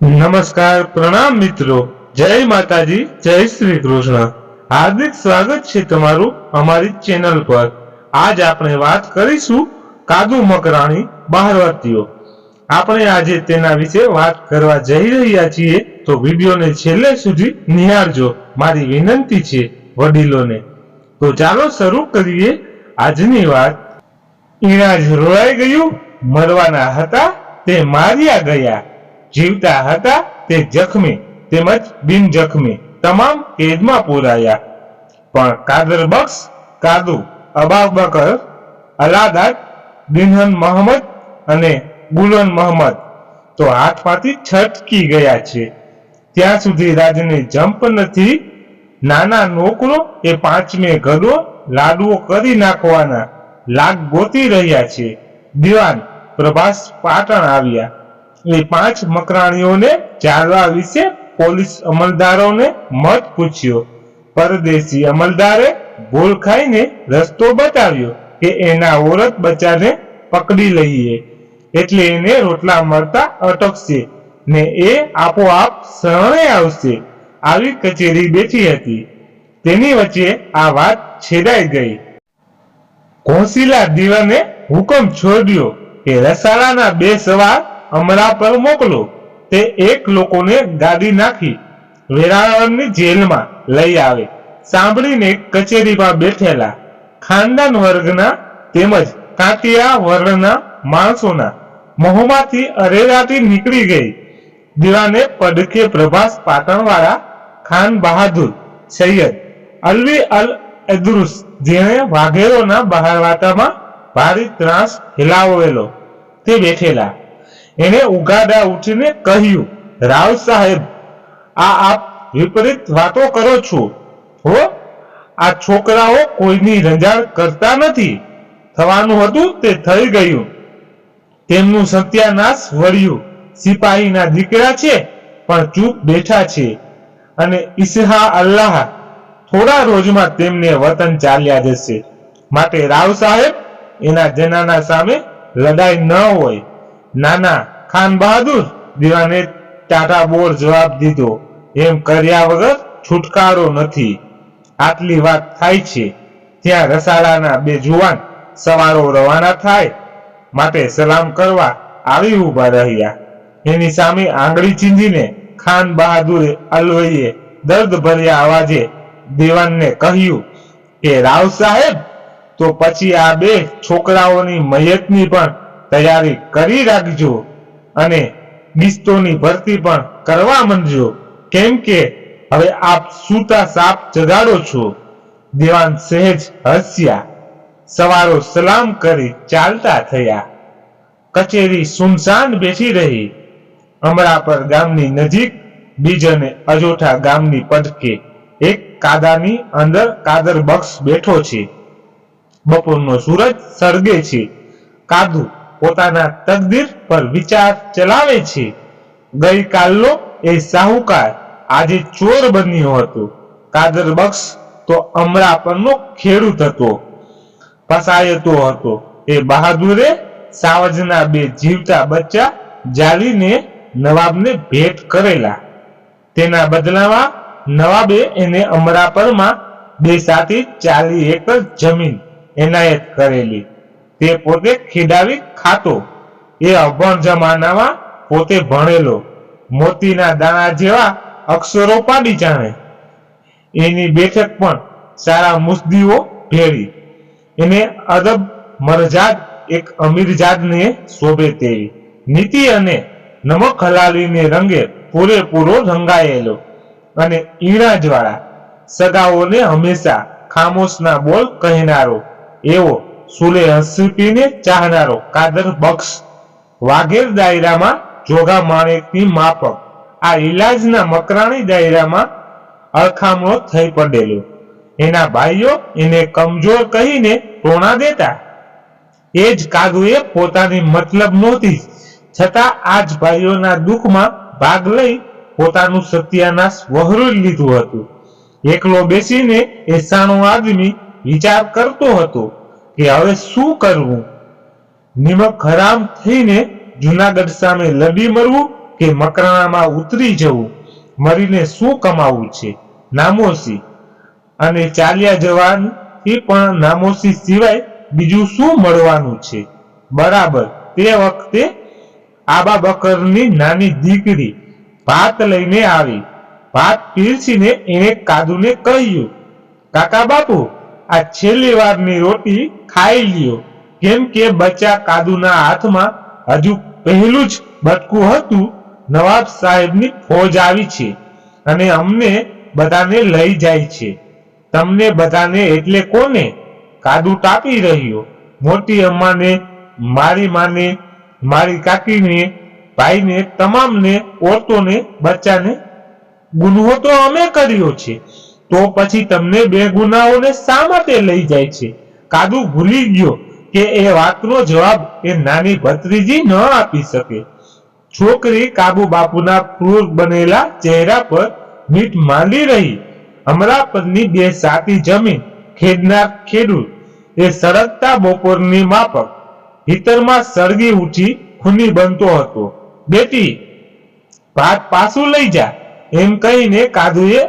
નમસ્કાર પ્રણામ મિત્રો. જય માતાજી, જય શ્રી કૃષ્ણ. હાર્દિક સ્વાગત છે તમારું અમારી ચેનલ પર. આજ આપણે વાત કરીશું કાદુ મકરાણી બહારવર્તીઓ. આપણે આજે તેના વિશે વાત કરવા જઈ રહ્યા છીએ, તો વિડીયોને છેલ્લે સુધી નિહાળજો. મારી વિનંતી છે વડીલોને. તો ચાલો શરૂ કરીએ આજની વાત. ઈરાજ રોવાઈ ગયું, મરવાના હતા, તે માર્યા ગયા. જીવતા હતા તે જખમી તેમજ બિન જખમી તમામ કેદમાં પૂરાયા. પણ કાદર બક્ષ, કાદુ અબાબકર અલાદાદ દિનહન મહમદ અને ગુલન મહમદ તો હાથમાંથી છટકી ગયા છે. ત્યાં સુધી રાજને જમ્પ નથી, નાના નોકરો એ પાંચમે ગદો લાડવો કરી નાખવાના લાગ ગોતી રહ્યા છે. દિવાન પ્રભાસ પાટણ આવ્યા. એ પાંચ મકરાણીઓને ચાલવા વિશે પોલીસ અમલદારોને મત પૂછ્યો. પરદેશી અમલદારે ભૂલ ખાઈને રસ્તો બતાવ્યો કે એના ઓરત બચ્ચાને પકડી લઈએ. એટલે એને રોટલા મળતા અટકશે ને એ આપોઆપ શરણે આવશે. આવી કચેરી બેઠી હતી. તેની વચ્ચે આ વાત છેડાઈ ગઈ. ઘોંસીલા દીવાને હુકમ છોડ્યો કે રસાળાના બે સવાર અમરા પર મોકલો. તે એક લોકોને ગાડી નાખી વેરાવળની જેલમાં લઈ આવે. સાંભળીને કચેરીમાં બેઠેલા ખાનદાન વર્ગના તેમજ કાંતિયા વર્ણના માણસોના મોહમાંથી અરેરાટી નીકળી ગઈ. દીવાને પડખે પ્રભાસ પાટણવાળા ખાન બહાદુર સૈયદ અલવી અલ અદરુસ જેણે વાઘેરોના બહારવાટામાં ભારી ત્રાસ હિલાવેલો. તે બેઠેલા એને ઉગાડા ઉઠીને કહ્યું, રાવ સાહેબ, આ આપ વિપરીત વાતો કરો છો. હો, આ છોકરાઓ કોઈની રંજાડ કરતા નથી. થવાનું હતું તે થઈ ગયું. તેમનું સત્યાનાશ વળ્યું. સિપાહીના દીકરા છે, પણ ચૂપ બેઠા છે. અને ઈસહા અલ્લાહ થોડા રોજમાં તેમને વતન ચાલ્યા જશે માટે રાવ સાહેબ, એના જનાના સામે લડાઈ ન હોય. નાના ખાન બહાદુર, દીવાને ટાટા બોર જવાબ દીધો. એમ કર્યા વગર છુટકારો નથી. આટલી વાત થાય છે. ત્યાં રસાળાના બે જુવાન સવારો રવાના થાય. માટે સલામ કરવા આવી ઊભા રહ્યા. એની સામે આંગળી ચીંધીને ખાન બહાદુરે અલવઈએ દર્દ ભર્યા અવાજે દેવાનને કહ્યું કે રાવ સાહેબ, તો પછી આ બે છોકરાઓની મયતની પણ તૈયારી કરી રાખજો અને નિસ્તોની ભરતી પણ કરવા માંડજો. કેમ કે હવે આપ સૂતા સાપ જગાડો છો. દેવાન સહેજ હસ્યા. સવારો સલામ કરી ચાલતા થયા. કચેરી સુનસાન બેઠી રહી. અમરાપર ગામની નજીક બીજને અજોઠા ગામની પડકે એક કાદાની અંદર કાદર બક્ષ બેઠો છે. બપોરનો સૂરજ સળગે છે. કાદુ પોતાના તકદીર પર વિચાર ચલાવે છે. ગઈકાલનો એ સાહુકાર આજે ચોર બન્યો હતો. કાદર બક્ષ તો અમરાપરનો ખેડૂત હતો. ફસાયતો હતો. એ બહાદુરે સાવજના બે જીવતા બચ્ચા જાળીને નવાબને ભેટ કરેલા. તેના બદલામાં નવાબે એને અમરાપરમાં બે સાથી ચાલી એકર જમીન એનાયત કરેલી. તે પોતે ખેડાવી ખાતો. એ અભણ જમાનામાં પોતે ભણેલો. મોતીના દાણા જેવા અક્ષરો પાડી જાણે. એની બેઠક પણ સારા મુસ્દીઓ ભેળી એને અદબ મરજાદ એક અમીરજાદને શોભે તેવી. નીતિ અને નમક હલાલીને રંગે પૂરેપૂરો રંગાયેલો. અને ઈણાજવાળા સગાઓને હંમેશા ખામોશના બોલ કહેનારો. એવો સુલે હસપીને ચાહનારો કાદર બક્ષ વાઘેર દાયરામાં જોગા માણેકની માફક. આ ઇલાજના મકરાણી પોતાની મતલબ નહોતી છતાં આ જ ભાઈઓના દુઃખમાં ભાગ લઈ પોતાનું સત્યાનાશ વહરું લીધું હતું. એકલો બેસીને એ આદમી વિચાર કરતો હતો. કે હવે શું કરવું? નિમક હરામ થઈને જુનાગઢ સામે લડી મરવું કે મકરાણામાં ઉતરી જવું? મરીને શું કમાવું છે? નામોસી અને ચાલ્યા જવાથી પણ નામોસી સિવાય બીજું શું મળવાનું છે? બરાબર, તે વખતે આબા બકરની નાની દીકરી ભાત લઈને આવી. ભાત પીરસીને એણે કાદુને કહ્યું, કાકા બાપુ આ છેલ્લી વારની રોટી ખાઈ લ્યો. કેમ કે બચ્ચા કાદુના હાથમાં હજુ પહેલું જ બટકું હતું. નવાબ સાહેબની ફોજ આવી છે અને અમને બધાને લઈ જાય છે. તમને બધાને એટલે કોને? કાદુ ટાપી રહ્યો. મોટી અમ્માને, મારી માને, મારી કાકીને, ભાઈને, તમામને, ઓરતોને, બચ્ચાને ગુનો તો અમે કર્યો છે. તો પછી તમને બે ગુનાઓને શા માટે લઈ જાય છે? કાદુ ભૂલી ગયો કે એ વાતનો જવાબ એ નાની ભત્રીજી ન આપી શકે. છોકરી કાબુ બાપુના ક્રૂર બનેલા ચહેરા પર મીઠ માંડી રહી. અમરાપરની બે સાતી જમીન ખેડનાર ખેડૂત એ સળગતા બપોરની માફક હિતરમાં સળગી ઉઠી ખૂની બનતો હતો. બેટી, ભાત પાછું લઈ જા. એમ કહીને કાદુએ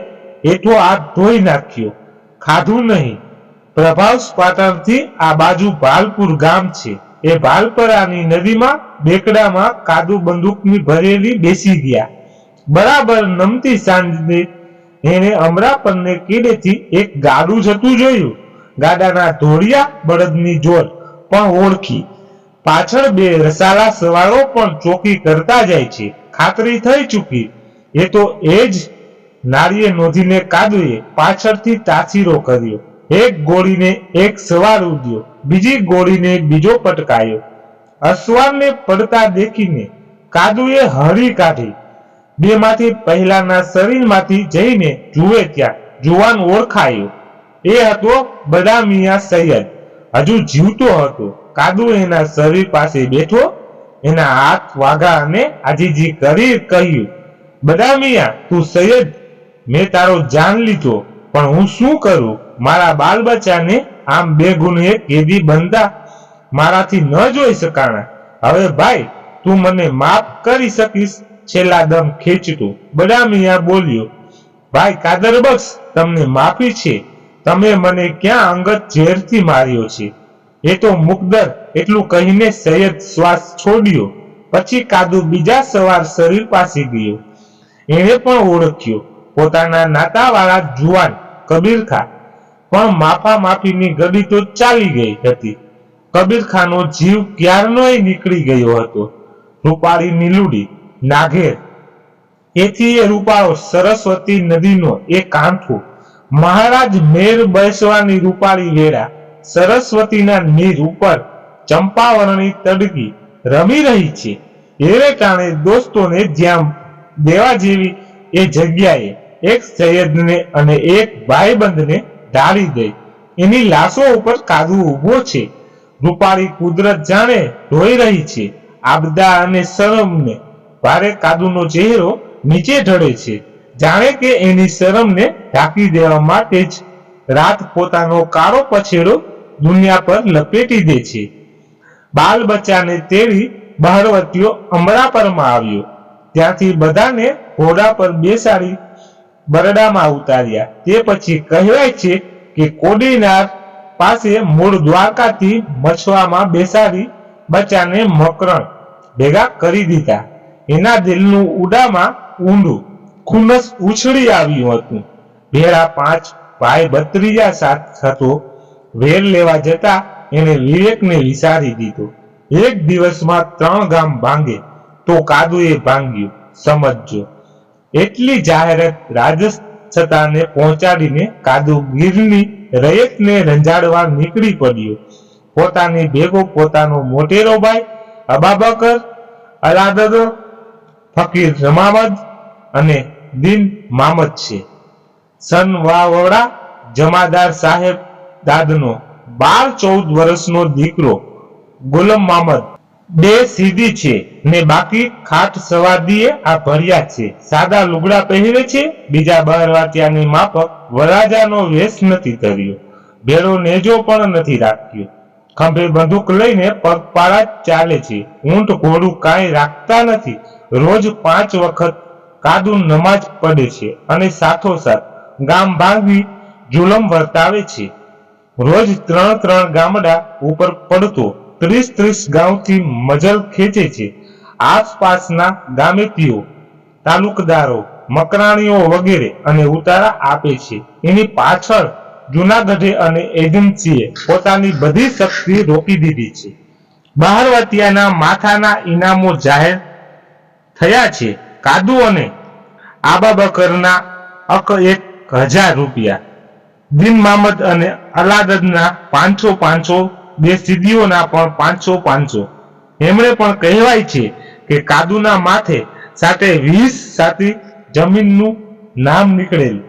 હેઠો હાથ ધોઈ નાખ્યો. ખાધું નહીં. પ્રભાવ પાટણથી આ બાજુ ભાલપુર ગામ છે. એ ભાલપરાની નદીમાં, બેકડામાં કાદુ બંદૂકની ભરેલી બેસી ગયા. બરાબર નમતી સાંજે એને અમરાપરને કીડેથી એક ગાડું જતું જોયું. ગાડાના ધોળિયા બળદની જોર પણ ઓળખી. પાછળ બે રસાલા સવારો પણ ચોકી કરતા જાય છે. ખાતરી થઈ ચૂકી. એ તો એ જ નારીએ નોંધીને કાદુએ પાછળથી તાસીરો કર્યો. એક ગોળીને એક સવાર ઉડ્યો. બીજી ગોળીને બીજો પટકાયો. અસવારને પડતા દેખીને કાદુએ હળી કાઢી. બેમાંથી પહેલાના શરીરમાંથી જઈને જુએ ત્યાં જુવાન ઓળખાયો. એ હતો બદામિયા સૈયદ. હજુ જીવતો હતો. કાદુ એના શરીર પાસે બેઠો, એના હાથ વાગા અને આજીજી કરી કહ્યું, બદામિયા, તું સૈયદ મેં તારો જાન લીધો, પણ હું શું કરું? મારા બાલ બચ્ચાને આમ બે ગુણે કેદી બનતા મારાથી ન જોઈ શકાણા. હવે ભાઈ, તું મને માફ કરી શકીશ, છેલ્લા દમ ખેંચતું. બદામિયા બોલ્યો, ભાઈ, કાદર બક્ષ, તમને માફી છે. તમે મને ક્યાં અંગત ઝેરથી માર્યો છે? એ તો મુકદર એટલું કહીને સૈયદ શ્વાસ છોડ્યો. પછી કાદુ બીજા સવાર શરીર પાસે ગયો. એણે પણ ઓળખ્યો. પોતાના નાતાવાળા જુવાન કબીર ખાન પણ માફા માફીની ગડી તો ચાલી ગઈ હતી. કબીર ખાનો જીવ ક્યારનોય નીકળી ગયો હતો. રૂપાળી નીલુડી, નાઘેર. એથી એ રૂપાળો સરસ્વતી નદીનો એ કાંઠો મહારાજ મેર બેસવાની રૂપાળી વેળા, સરસ્વતીના નીર ઉપર ચંપાવરણી તડકી રમી રહી છે. એવે કારણે દોસ્તોને જ્યાં દેવા જેવી એ જગ્યાએ એક સૈયદને અને એક ભાઈબંધને ઢાળી દે. એની લાશો ઉપર કાદુ ઊભો છે. રૂપાળી કુદરત જાણે ધોઈ રહી છે. આબદા અને શરમને ભારે કાદુનો ચહેરો નીચે ઢળે છે. જાણે કે એની શરમને ઢાંકી દેવા માટે જ રાત પોતાનો કાળો પછેડો દુનિયા પર લપેટી દે છે. બાલ બચ્ચાને તેડી બહારવતીઓ અમરાપરમાં આવ્યો. ત્યાંથી બધાને ઘોડા પર બેસાડી બરડામાં ઉતાર્યા. તે પછી કહેવાય છે કે કોડીનાર પાસે મૂળ દ્વારકાથી મછવામાં બેસાડી બચ્ચાને મકરણ ભેગા કરી દીધા. એના દિલનું ઉડામાં ઊંડું, ખુનસ ઉછળી આવ્યું હતું. ભેળા પાંચ ભાઈ બત્રીજા સાથ હતો. વેર લેવા જતા એને વિવેકને વિસારી દીધો. એક દિવસમાં ત્રણ ગામ ભાંગે તો કાદુએ ભાંગ્યું. સમજજો. એટલી જાહેરાત રાજસ્થાને પહોંચાડીને કાદુ ગીરની રયતને રંજાડવા નીકળી પડ્યો. પોતાની ભેગો પોતાનો મોટેરો ભાઈ અબાબકર, અલાદદો, ફકીર રમામદ અને દિન મામદ છે. સનવાવડા જમાદાર સાહેબ દાદનો બાર ચૌદ વર્ષનો દીકરો ગુલમ મામદ બે સીધી છે. ને બાકી ખાટ સવાદીએ આ ભર્યા છે. સાદા લુગડા પહેરે છે. બીજા બહારવાટિયાની માફક વરાજાનો વેશ નથી કર્યો. ભેળો નેજો પણ નથી રાખ્યો. ખંભે બંદૂક લઈને પગપાળા ચાલે છે. ઊંટ ઘોડું કાંઈ રાખતા નથી. રોજ પાંચ વખત કાદુ નમાજ પડે છે અને સાથોસાથ ગામ ભાંગી જુલમ વર્તાવે છે. રોજ ત્રણ ત્રણ ગામડા ઉપર પડતો ત્રીસ ત્રીસ ગામથી મજલ ખેંચે છે. આસપાસના ગામેતીઓ, તાલુકદારો, મકરાણીઓ વગેરે અને ઉતારા આપે છે. એની પાછળ જુનાગઢે અને એજન્સીએ પોતાની બધી શક્તિ રોકી દીધી છે. બહારવતિયાના માથાના ઇનામો જાહેર થયા છે. કાદુ અને આબા બકરના અક એક હજાર રૂપિયા. દિન મામદ અને અલાદદના પાંચસો પાંચસો બે સિદ્ધિઓના પણ પાંચસો પાંચસો. એમણે પણ કહેવાય છે કે કાદુના માથે સાથે વીસ સાથી જમીનનું નામ નીકળેલું.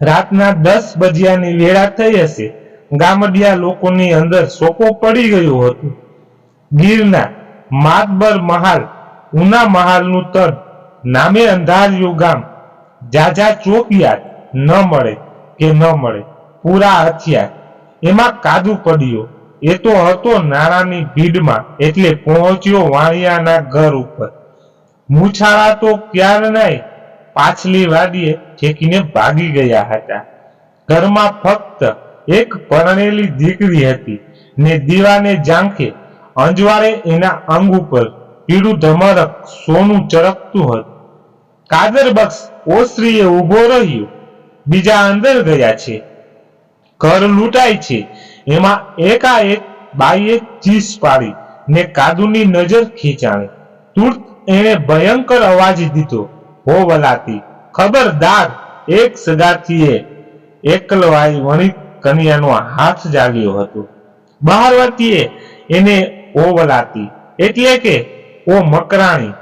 રાતના દસ બજિયાની વેળા થઈ હશે. ગામડિયા લોકોની અંદર સોપો પડી ગયો હતો. ગીરના માતબર મહાલ, ઉના મહાલનું તડ નામે અંધારિયું ગામ, જાજા ચોકિયાત ન મળે કે ન મળે. પૂરા હથિયાર. એમાં કાદુ પડ્યો. એ તો હતો નાણાની ભીડમાં એટલે પહોંચ્યો વાણિયાના ઘર ઉપર. મૂછાળા તો ક્યારનાય પાછલી વાડીએ ઠેકીને ભાગી ગયા હતા. ઘરમાં ફક્ત એક પરણેલી દીકરી હતી ને દીવાને જાંખે અંજવાળે એના અંગ ઉપર પીળું ધમરક સોનું ચરકતું હતું. કાદર બક્ષ ઓસરીએ ઊભો રહ્યો, બીજા અંદર ગયા છે. ઘર લૂંટાય છે. એમાં એકાએક બાઈએ ચીસ પાડી ને કાદુની નજર ખીચાણી. તુર્ત એણે ભયંકર અવાજ દીધો, હો વલાતી, ખબરદાર એક સગાથીએ એકલવાઈ વણિત કન્યાનો હાથ જાગ્યો હતો. બહારવતીએ એને ઓ વલાતી, એટલે કે ઓ મકરાણી,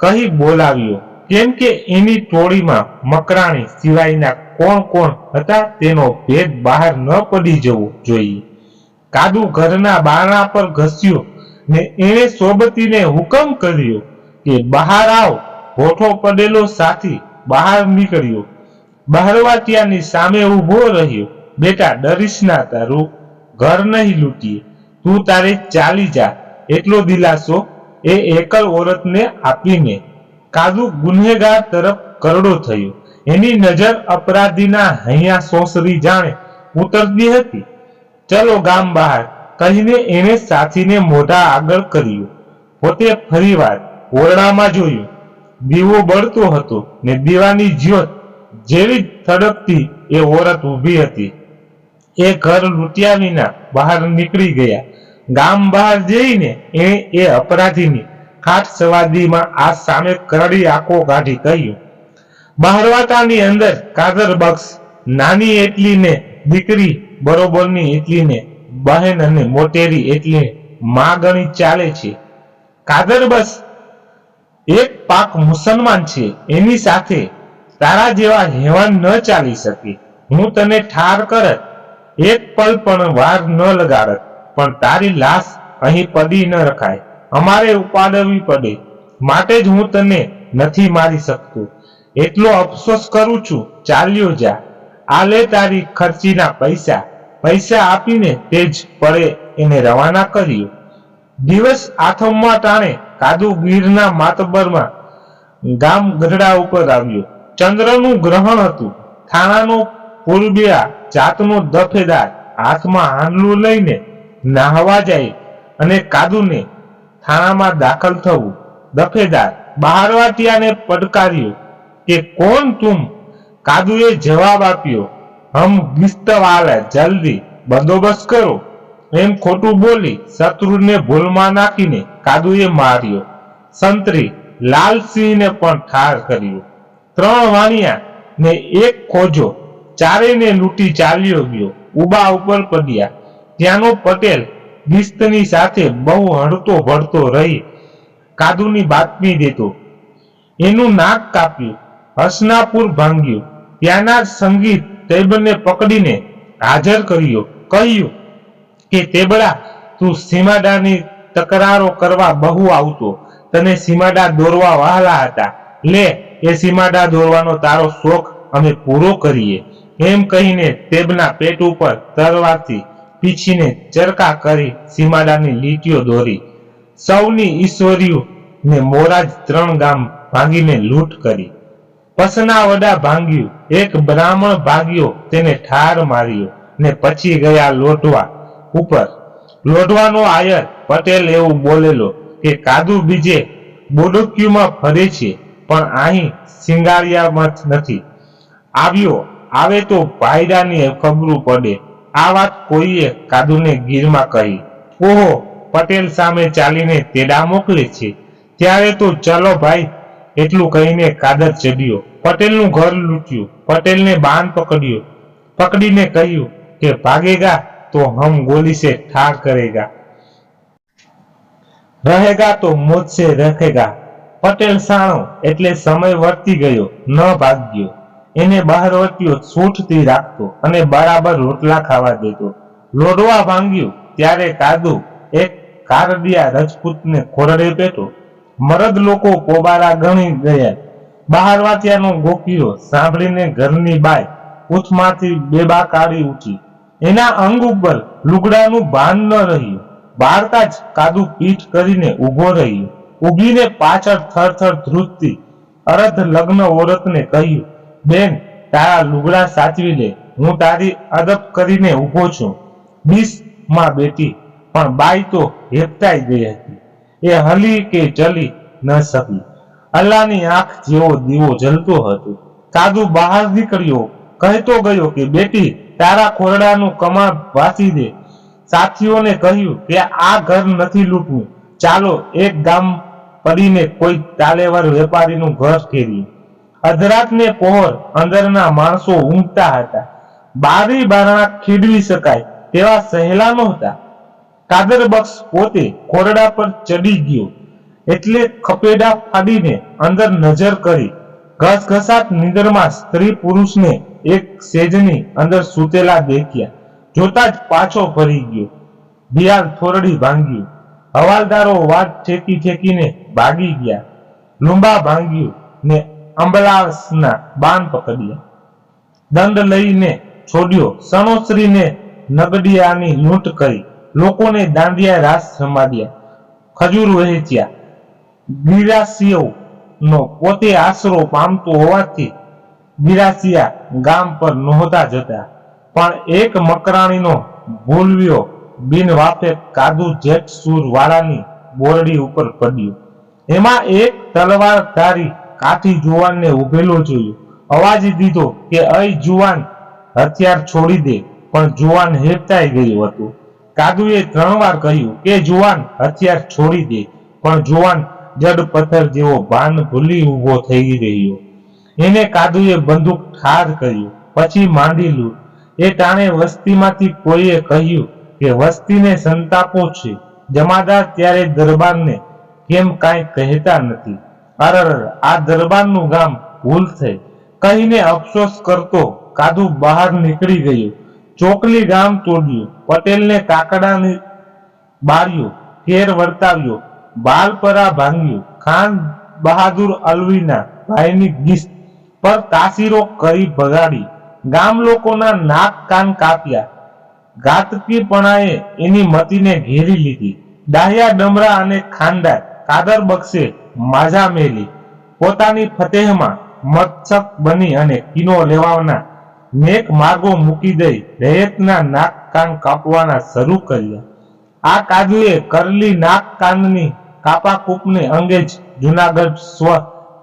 કહી બોલાવ્યો, કેમ કે એની ટોળીમાં મકરાણી સિવાયના કોણ કોણ હતા તેનો ભેદ બહાર ન પડી જવો જોઈએ. કાદુ ઘરના બારણા પર ઘસ્યો ને એણે સોબતીને હુકમ કર્યો કે બહાર આવ, હોઠો પડેલો સાથી બહાર નીકળ્યો. બહારવાટિયાની સામે ઊભો રહ્યો. બેટા, ડરીશ ના તારું, ઘર નહીં લૂંટીએ. તું તારે ચાલી જા. એટલો દિલાસો એ એકલ ઓરતને આપીને કાદુ ગુનેગાર તરફ કરડો થયો. એની નજર અપરાધીના હૈયા સોસરી જાણે ઉતરતી હતી. ચલો ગામ બહાર. કહીને એને સાથીને મોઢા આગળ કર્યું. પોતે ફરીવાર ઓરડામાં જોયું. દીવો બળતો હતો ને દીવાની જ્યોત જેવી જ થડકતી એ ઓરત ઊભી હતી. એ ઘર લૂંટ્યા વિના બહાર નીકળી ગયા. ગામ બહાર જઈને એ એ અપરાધીની ખાટ સવાદીમાં આ સામે કરડી આંખો કાઢી કહ્યું, બહારવાતાની અંદર કાદર બક્ષ નાની એટલી ને દીકરી બરોબરની એટલીને બહેન અને મોટેરી એટલે માં ગણી ચાલે છે. કાદર બસ એક પાક મુસલમાન છે, એની સાથે તારા જેવા હેવાન ન ચાલી શકે. હું તને ઠાર કરત, એક પલ પણ વાર ન લગાડત, પણ તારી લાશ અહીં પડી ન રખાય. અમારે ઉપાડવી પડે, માટે જ હું તને નથી મારી શકતો. એટલો અફસોસ કરું છું, ચાલ્યો જા. આ લે તારી ખર્ચીના પૈસા. પૈસા આપીને તે જ પડે એને રવાના કર્યો. દિવસ આથમવા ટાણે કાદુ ગીરના માતબરમાં ગામ ગઢડા ઉપર આવ્યો. ચંદ્રનું ગ્રહણ હતું. થાણાનો પૂર્બિયા જાતનો દફેદાર હાથમાં હાંડલું લઈને નાહવા જાય અને કાદુને થાણામાં દાખલ થવું. દફેદાર બહારવાટિયાને પડકાર્યો કે કોણ તુમ કાદુએ જવાબ આપ્યો, હમ ગિસ્ત વાલે જલ્દી બંદોબસ્ત કરો. એમ ખોટું બોલી શત્રુને ભૂલમાં નાખીને કાદુએ માર્યો. સંતરી લાલસિંહને પણ ઠાર કર્યો. ત્રણ વાણિયા ને એક ખોજો ચારેને લૂંટી ચાલ્યો ગયો. ઉબા ઉપર પડ્યા. ત્યાંનો પટેલ ગિસ્તની સાથે બહુ હળતો ભળતો રહી કાદુની બાતમી દેતો. એનું નાક કાપ્યું. હસનાપુર ભાંગ્યું. ત્યાંના સંગીત તૈબને પકડીને હાજર કર્યો, કહ્યું કે તેબડા તું સીમાડાની તકરારો કરવા બહુ આવતો. તને સીમાડા દોરવા વહાલા હતા. લે, એ સીમાડા દોરવાનો તારો શોખ અમે પૂરો કરીએ. એમ કહીને તેબના પેટ ઉપર તરવાથી પીછીને ચરકા કરી સીમાડાની લીટીઓ દોરી. સૌની ઈશ્વરીઓ ને મોરાજ ત્રણ ગામ ભાંગીને લૂંટ કરી. પસના વડા ભાંગ્યું. એક બ્રાહ્મણ ભાગ્યો, તેને ઠાર માર્યો ને પછી ગયા લોટવા ઉપર. લોટવાનો આયર પટેલ એવું બોલેલો કે, કાદુ બીજે બોડોક્યુમાં ફરે છે, પણ અહીં સિંગારિયામાં નથી. આવ્યો, આવે તો ભાઈડાની ખબરું પડે. આ વાત કોઈએ કાદુને ગીરમાં કહી. ઓહો, પટેલ સામે ચાલીને તેડા મોકલે છે. ત્યારે તો ચલો ભાઈ એટલું કહીને કાદર ચડ્યો. પટેલનું ઘર લૂંટ્યું. પટેલને બાન પકડ્યો. પકડીને કહ્યું કે, ભાગેગા, તો હમ ગોલી સે ઠાર કરેગા. રહેગા તો મુझसे રખેગા. પટેલ સાણો, એટલે સમય વર્તી ગયો. ન ભાગ્યો. એને બહાર વર્ત્યો, સૂઠથી રાખતો અને બરાબર રોટલા ખાવા દેતો. લોડવા ભાંગ્યું ત્યારે કાદુ એક કારડિયા રજપૂતને ખોરડે પેટો મરદ લોકો કોબારા ગણી ગયા. બહાર વાત્યાનો ગોકીયો સાંભળીને ઘરની બાય ઉથમાંથી બેબા કાઢી ઉઠી. એના અંગ ઉપર લુગડાનું ભાન ન રહ્યું. બાળતા જ કાદુ પીઠ કરીને ઊભો રહ્યો. ઊભીને પાછળ થરથર ધ્રુજતી અરધ લગ્ન ઓરતને કહ્યું, બેન, તારા લુગડા સાચવી લે. હું તારી અદબ કરીને ઊભો છું. બીસમાં બેટી, પણ બાઈ તો હેપતાઈ ગઈ હતી. એ હલી કે ચલી ન શકી અલ્લાહની આંખ જેવો દીવો જલતો હતો. કાદુ બહાર નીકળ્યો. કહેતો ગયો કે, બેટી, તારા ખોરડાનું કમાળ વાંચી દે. સાથીઓને કહ્યું કે, આ ઘર નથી લૂંટવું. ચાલો એક ગામ પડીને કોઈ તાલેવાર વેપારીનું ઘર ઘેરીએ અધરાતને પહોર અંદરના માણસો ઊંઘતા હતા. બારી બારણા ખીડવી શકાય તેવા સહેલા નહોતા. કાદર બક્ષ પોતે ખોરડા પર ચડી ગયો. એટલે ખપેડા ફાડીને અંદર નજર કરી. ઘસઘસાટ નિંદરમાં સ્ત્રી પુરુષને એક સેજની અંદર સૂતેલા દેખ્યા. જોતા જ પાછો ફરી ગયો. બિયાર થોરડી ભાંગ્યું. હવાલદારો વાત ઠેકી ઠેકીને ભાગી ગયા. લુંબા ભાંગ્યું ને અંબલાસના બાન પકડ્યા. દંડ લઈને છોડ્યો. સણોસરીને નગડિયાની લૂંટ કરી. લોકોને દાંડિયા રાસ રમાડ્યા. ખજૂર વહેંચ્યા બિરાસીઓનો પોતે આશરો પામતો હોવાથી બિરાસિયા ગામ પર નહોતા જતા. પણ એક મકરાણીનો ભૂલવ્યો બિન વાફે કાદુ જેટ સૂર વાળાની બોરડી ઉપર પડ્યું. એમાં એક તલવારધારી કાઠી જુવાનને ઉભેલો જોયો. અવાજ દીધો કે, અય જુવાન, હથિયાર છોડી દે. પણ જુવાન હેપતાઈ ગયું હતું. કાદુએ ત્રણ વાર કહ્યું કે, જુવાન, હથિયાર છોડી દે. પણ જુવાન જડ પથ્થર જેવો ભાન ભૂલી ઊભો થઈ રહ્યો. એને કાદુએ બંદૂક ઠાર કર્યું, પછી માંડી એ ટાણે વસ્તીમાંથી કોઈએ કહ્યું કે, વસ્તીને સંતાપો છે. જમાદાર ત્યારે દરબારને કેમ કાંઈ કહેતા નથી? અરર, આ દરબારનું ગામ ભૂલ થઈ. કહીને અફસોસ કરતો કાદુ બહાર નીકળી ગયો. ચોકલી ગામ તોડ્યું. પટેલને કાકડાની બાળ્યું ફેર વર્તાવ્યો. બાલપરા ભાંગ્યું. ખાન બહાદુર અલવીના ભાઈની ગીસ્ત પર તાસીરો કરી ભગાડી. ગામ લોકોના નાક કાન કાપ્યા. ઘાતકીપણાએ એની મતીને ઘેરી લીધી. ડાહ્યા ડમરા અને ખાનદાર કાદર બક્ષે માઝા મેલી. પોતાની ફતેહમાં મત્સક બની અને કિનો લેવાના નેક માર્ગો મૂકી દઈ રયતના નાક કાન કાપવાના શરૂ કર્યા. આ કાજુએ કરલી નાક કાનની કાપાકૂપને અંગે જ જુનાગઢ સ્વ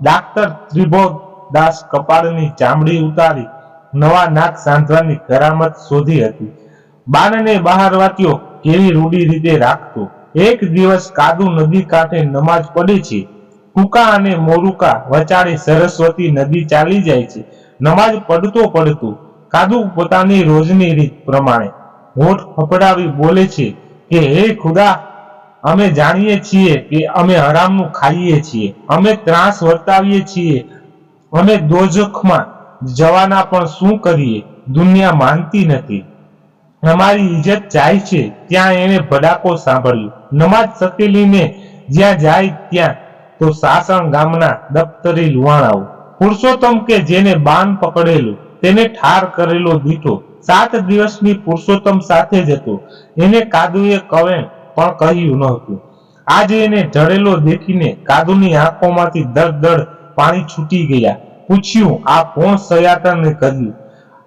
ડાક્ટર ત્રિભોગ દાસ કપાળની ચામડી ઉતારી નવા નાક સાંધવાની કરામત શોધી હતી. બાનને બહાર વાત્યો કેવી રૂડી રીતે રાખતો. એક દિવસ કાદુ નદી કાંઠે નમાજ પડે છે. કુકા અને મોરુકા વચાળે સરસ્વતી નદી ચાલી જાય છે. નમાજ પડતો પડતો કાદુ પોતાની રોજની રીત પ્રમાણે હોઠ ફફડાવી બોલે છે કે, હે ખુદા, અમે જાણીએ છીએ કે અમે હરામનું ખાઈએ છીએ. અમે ત્રાસ વર્તાવીએ છીએ. અમે દોજખમાં જવાના પણ શું કરીએ? દુનિયા માનતી નથી. અમારી ઇજ્જત જાય છે. ત્યાં એને ભડાકો સાંભળ્યો. નમાજ સકેલીને જ્યાં જાય ત્યાં તો સાસણ ગામના દફતરી લુહાણાઓ પુરુષોત્તમ કે જેને બાન પકડેલું, તેને ઠાર કરેલો દીઠો, સાત દિવસની પુરુષોત્તમ સાથે જ હતો. એને કાદુએ કવે પણ કહ્યું નહોતું આજે એને જડેલો દેખીને કાદુની આંખોમાંથી દડ દડ પાણી છૂટી ગયા. પૂછ્યું, આ કોણ સયાતને કર્યું?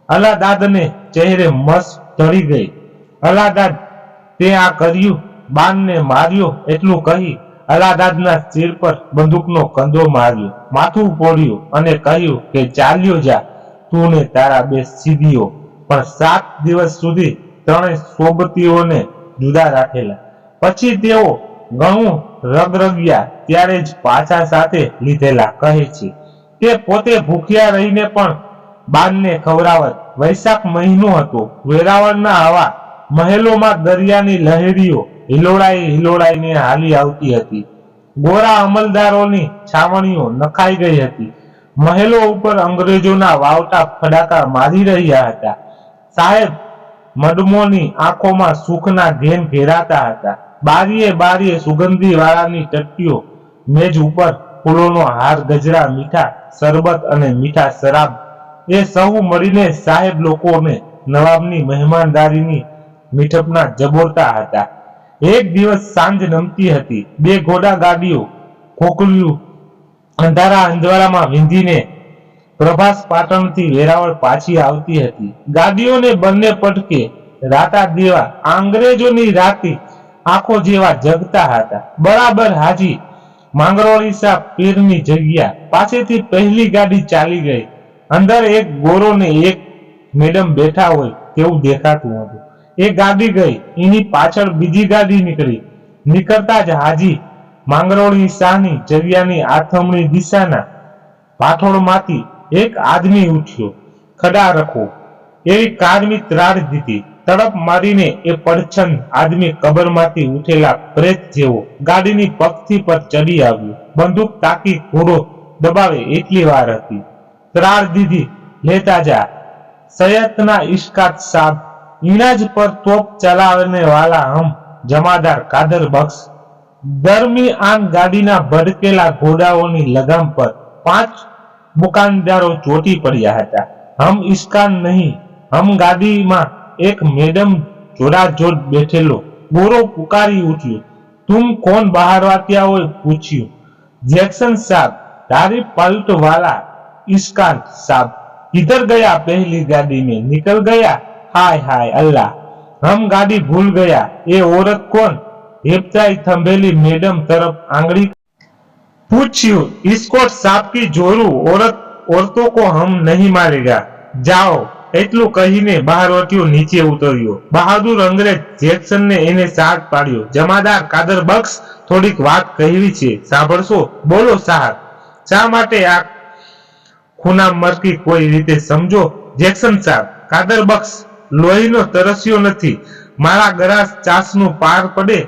અલાદાદને ચહેરે મસ ઢળી ગઈ. અલાદાદ, તે આ કર્યું? બાનને માર્યો? એટલું કહી અલાદાદના સ્થિર પર બંદૂકનો કંદો માર્યો, માથું પોડ્યું અને કહ્યું કે, ચાલ્યો જા, તું ને તારા બે સીધીઓ પણ સાત દિવસ સુધી ત્રણેય સોબતીઓને જુદા રાખેલા. પછી તેઓ ઘણું રગરગ્યા ત્યારે જ પાછા સાથે લીધેલા કહે છે. તે પોતે ભૂખ્યા રહીને પણ બાનને ખવડાવત. વૈશાખ મહિનો હતો. વેરાવળના આવા મહેલોમાં દરિયાની લહેરીઓ હિલોળાઈ હિલોડાઈને હાલી આવતી હતી. ગોરા અમલદારોની છાવણીઓ નખાઈ ગઈ હતી. મહેલો ઉપર અંગ્રેજોના વાવટા ફડાકા મારી રહ્યા હતા. સાહેબ મડમોની આંખોમાં સુખના ઘેન ઘેરાતા હતા. બારીએ બારીએ સુગંધી વાળાની ટટ્ટીઓ, મેજ ઉપર ફૂલોનો હાર, ગજરા, મીઠા શરબત અને મીઠા શરાબ. એ સૌ મળીને સાહેબ લોકોને નવાબની મહેમાનદારીની મીઠપના જબોરતા હતા. એક દિવસ સાંજ નમતી હતી. બે ઘોડા ગાડીઓ ખોખલ્યું અંધારા અંજવાળામાં વિંધીને પ્રભાસ પાટણથી વેરાવળ પાછી આવતી હતી. ગાડીઓને બંને પટકે રાતા દેવા અંગ્રેજોની રાતી આંખો જેવા જગતા હતા. બરાબર હાજી માંગરોળી સાહેબ પીરની જગ્યા પાસેથી પહેલી ગાડી ચાલી ગઈ. અંદર એક ગોરો ને એક મેડમ બેઠા હોય તેવું દેખાતું હતું. એ ગાડી ગઈ. એની પાછળ બીજી ગાડી નીકળી. નીકળતા જ હાજી માંગરોળી શાહની જગ્યાની આથમણી દિશાના પાથોળમાંથી એક આદમી ઉઠ્યો. ખડા રખો. એવી કારમી ત્રાડ દીધી. તડપ મારીને એ પડછન આદમી કબરમાંથી ઉઠેલા પ્રેત જેવો ગાડીની પગથી પર ચડી આવ્યો. બંદૂક તાકી ઘોડો દબાવે એટલી વાર હતી. ત્રાડ દીધી. લેતા જા. સૈયદના ઇશ્કાત સાબ ઈણાજ પર તોપ ચલાવને વાલા હમ જમાદાર કાદર બક્ષ. દરમિયાન ગાડીના ભડકેલા ઘોડાઓની લગામ પર પાંચ દુકાનદારો ચોટી પડ્યા હતા. હમ ઇસ્કાન નહીં, હમ ગાડીમાં એક મેડમ જોડા જોડ બેઠેલો બોરો પુકારી ઉઠ્યો. તું કોણ બહાર વાત્યા હોય પૂછ્યું? જેક્સન સાહેબ તારી પલટવાલા ઇસ્કાન સાહેબ કિધર ગયા પહેલી ગાડી મેં નિકલ ગયા. હાય હાય અલ્લાહ હમ ગાડી ભૂલ ગયા. એ ઓરત કોણ? હેપતાઈ થંભેલી મેડમ તરફ આંગળી પૂછ્યું ઇસ્કોટ સાપકી જોરું ઓરત ઓરતો કો હમ નહીં મારેગા જાઓ. એટલું કહીને બહાર વટ્યો નીચે ઉતર્યો. બહાદુર અંગ્રેજ જેક્સનને એને સાથ પાડ્યો. જમાદાર, કાદર બક્ષ, થોડીક વાત કહેવી છે. સાંભળશો? બોલો સાહેબ. શા માટે આ ખૂના મરકી કોઈ રીતે સમજો? જેક્સન સાહેબ, કાદર બક્ષ લોહીનો તરસ્યો નથી. મારા ગરાસ ચાસનો પાર પડે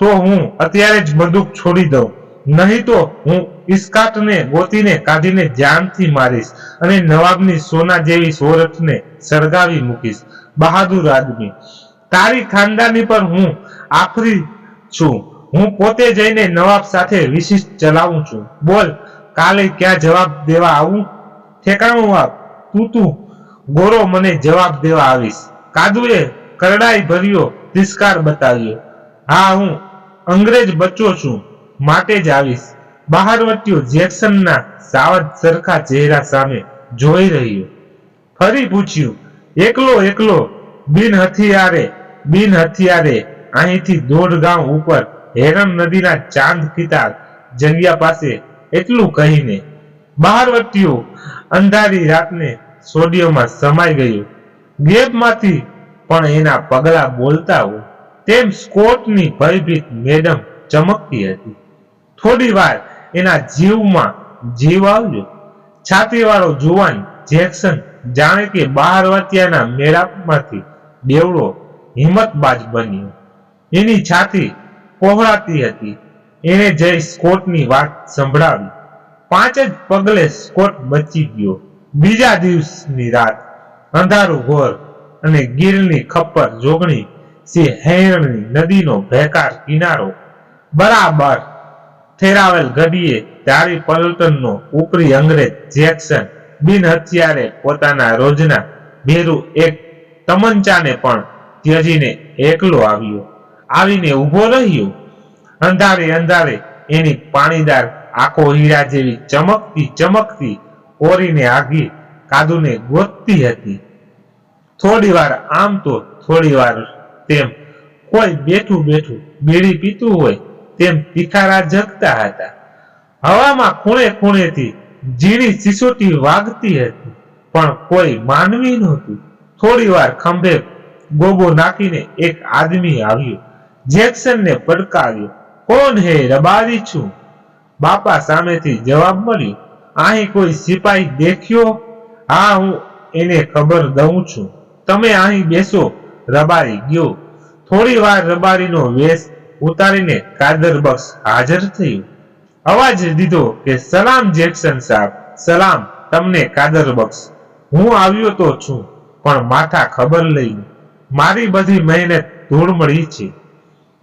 તો હું અત્યારે જ બંદૂક છોડી દઉં. નહીં તો હું ઇસ્કાટને ગોતીને કાઢીને જાનથી મારીશ અને નવાબની સોના જેવી સોરઠને સળગાવી મૂકીશ. બહાદુર આદમી, તારી ખાનદાની પર હું આખરી છું. હું પોતે જઈને નવાબ સાથે વિશિષ્ટ ચલાવું છું. બોલ, કાલે ક્યાં જવાબ દેવા આવું? ઠેકાણું આપ તું તું ગોરો મને જવાબ દેવા આવીશ. કાદુએ કરડાઈ ભર્યો તિસ્કાર બતાવ્યો. હા, હું અંગ્રેજ બચ્ચો છું, માટે જ આવીશ. બહારવટીયો જેક્સનના સાવધ સરખા ચહેરા સામે જોઈ રહ્યો. ફરી પૂછ્યું, એકલો એકલો, બિન હથિયારે બિન હથિયારે અહીંથી દોઢ ગામ ઉપર હેરણ નદીના ચાંદ કિતા જગ્યા પાસે? એટલું કહીને બહારવટીયો અંધારી રાતને સોડિયોમાં સમાઈ ગયું. ગેપમાંથી પણ એના પગલા બોલતા હોય તેમ સ્કોટની ભયભીત મેડમ ચમકતી હતી. થોડી વાર એના જીવમાં જીવ આવ્યો. છાતીવાળો જુવાન જેક્સન જાણે કે બહાર વાત્યાના મેળાપમાંથી દેવડો હિંમતબાજ બન્યો. એની છાતી પહોળાતી હતી. એને જઈ સ્કોટની વાત સંભળાવી. પાંચ જ પગલે સ્કોટ બચી ગયો. બીજા દિવસની રાત અંધારું ઘોર અને ગીરની ખપ્પર જોગણી સી હૈરણની નદીનો ભેકાર કિનારો બરાબર ઠેરાવેલ ઘડીએ ધારી પલટનનો ઉપરી અંગ્રેજ જેક્સન બિન હથિયારે પોતાના રોજના ભેરું એક તમંચાને પણ ત્યજીને એકલો આવ્યો. આવીને ઊભો રહ્યો. અંધારે અંધારે એની પાણીદાર આંખો હીરા જેવી ચમકતી ચમકતી ઓરીને આગી કાદુને ગોતતી હતી. થોડી વાર આમ તો થોડી વાર તેમ કોઈ બેઠું બેઠું બીડી પીતું હોય તેમ પીખારા જગતા હતા. હવામાં ખૂણે ખૂણેથી ઝીણી સિસોટી વાગતી હતી, પણ કોઈ માનવી નહોતું. થોડી વાર ખંભે ગોબો નાખીને એક આદમી આવ્યો, જેક્સનને પડકાર્યો, કોણ હે? રબારી છું. બાપા સામેથી જવાબ મળ્યો અહીં કોઈ સિપાહી દેખ્યો? હા, હું એને ખબર દઉં છું. તમે અહીં બેસો, રબારી ગયો. થોડી વાર રબારીનો વેશ ઉતારીને કાદર બક્ષ હાજર થયું. અવાજ દીધો કે, સલામ જેક્સન સાહેબ, સલામ તમને કાદર બક્ષ. હું આવ્યો તો છું, પણ માથા ખબર લઈ. મારી બધી મહેનત ધૂળ મળી છે.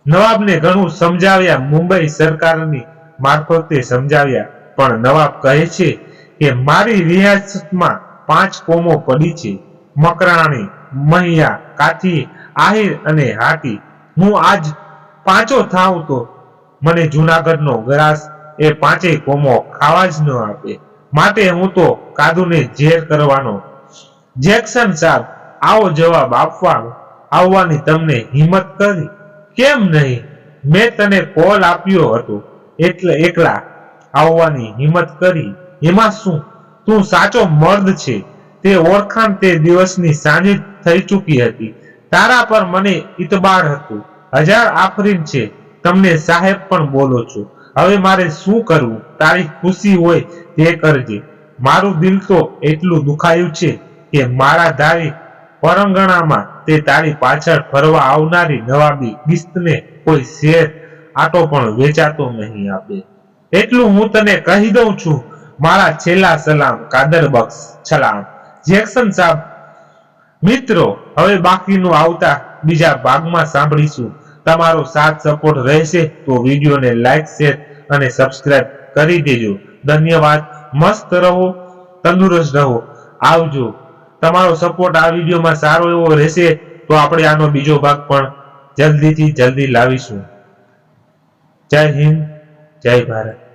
નવાબને ઘણું સમજાવ્યા મુંબઈ સરકારની મારફતે સમજાવ્યા. પણ નવાબ કહે છે કે મારી રિયાસતમાં પાંચ કોમો પડી છે. મકરાણી, મહિયા કાથી આહિર અને હાટી. હું આજ પાંચો થાવ તો મને જુનાગઢનો ગ્રાસ એ પાંચેય કોમો ખાવા જ ન આપે. માટે હું તો કાદુને ઝેર કરવાનો. જેક્સન સાહેબ, આવો જવાબ આપવા આવવાની તમને હિંમત કરી? કેમ નહીં? મેં તને કોલ આપ્યો હતો. એટલે એકલા આવવાની હિંમત કરી, એમાં શું? તું સાચો મર્દ છે. તે ઓળખાણ તે દિવસની સાંજે થઈ ચૂકી હતી. તારા પર મને ઇતબાર હતું. હજાર આફરીન છે. તમને સાહેબ પણ બોલો છો. હવે મારે શું કરવું? તારી ખુશી હોય તે કરજે. મારું દિલ તો એટલું દુખાયું છે કે મારા ધારી પરંગણામાં તે તારી પાછળ ફરવા આવનારી નવાબી બિસ્તને કોઈ શેર આટો પણ વેચાતો નહીં આપે. એટલું હું તને કહી દઉં છું, મારા છેલ્લા સલામ, કાદર બક્ષ છલામ જેક્સન સાહેબ મિત્રો, હવે બાકીનું આવતા બીજા ભાગમાં સાંભળીશું. તમારો સાથ સપોર્ટ રહેશે તો વિડીયોને લાઈક, શેર અને સબસ્ક્રાઇબ કરી દેજો. ધન્યવાદ. મસ્ત રહો, તંદુરસ્ત રહો. આવજો. તમારો સપોર્ટ આ વિડીયોમાં સારો એવો રહેશે તો આપણે આનો બીજો ભાગ પણ જલ્દીથી જલ્દી લાવીશું. જય હિન્દ. જય ભારત.